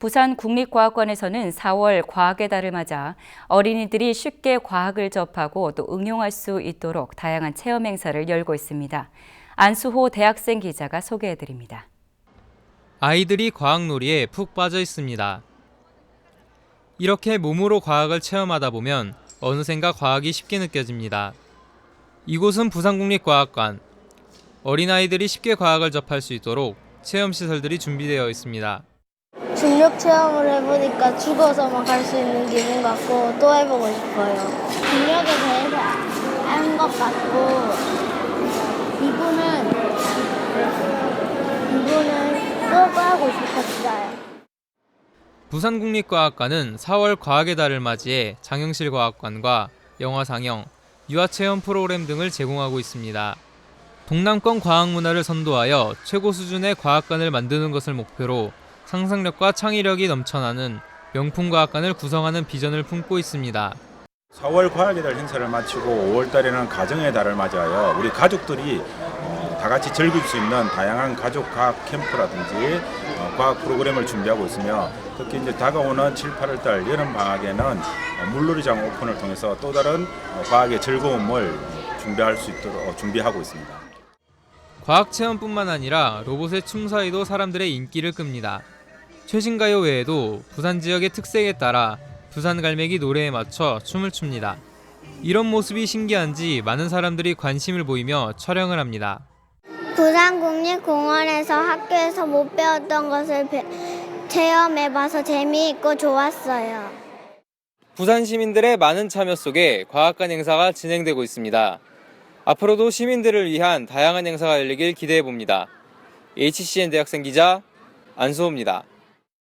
부산 국립과학관에서는 4월 과학의 달을 맞아 어린이들이 쉽게 과학을 접하고 또 응용할 수 있도록 다양한 체험 행사를 열고 있습니다. 안수호 대학생 기자가 소개해 드립니다. 아이들이 과학놀이에 푹 빠져 있습니다. 이렇게 몸으로 과학을 체험하다 보면 어느샌가 과학이 쉽게 느껴집니다. 이곳은 부산국립과학관. 어린아이들이 쉽게 과학을 접할 수 있도록 체험 시설들이 준비되어 있습니다. 중력 체험을 해보니까 죽어서만 갈 수 있는 기분 같고 또 해보고 싶어요. 중력에 대해서 아는 것 같고 이분은 이분은 또 하고 싶었어요. 부산국립과학관은 4월 과학의 달을 맞이해 장영실 과학관과 영화 상영, 유아 체험 프로그램 등을 제공하고 있습니다. 동남권 과학 문화를 선도하여 최고 수준의 과학관을 만드는 것을 목표로 상상력과 창의력이 넘쳐나는 명품 과학관을 구성하는 비전을 품고 있습니다. 4월 과학의 달 행사를 마치고 5월 달에는 가정의 달을 맞이하여 우리 가족들이 어, 다 같이 즐길 수 있는 다양한 가족 과학 캠프라든지 어, 과학 프로그램을 준비하고 있으며 특히 이제 다가오는 7, 8월 달 여름 방학에는 어, 물놀이장 오픈을 통해서 또 다른 어, 과학의 즐거움을 준비할 수 있도록 어, 준비하고 있습니다. 과학 체험뿐만 아니라 로봇의 춤 사이도 사람들의 인기를 끕니다. 최신 가요 외에도 부산 지역의 특색에 따라 부산 갈매기 노래에 맞춰 춤을 춥니다. 이런 모습이 신기한지 많은 사람들이 관심을 보이며 촬영을 합니다. 부산 국립공원에서 학교에서 못 배웠던 것을 배- 체험해봐서 재미있고 좋았어요. 부산 시민들의 많은 참여 속에 과학관 행사가 진행되고 있습니다. 앞으로도 시민들을 위한 다양한 행사가 열리길 기대해 봅니다. HCN 대학생 기자 안수호입니다.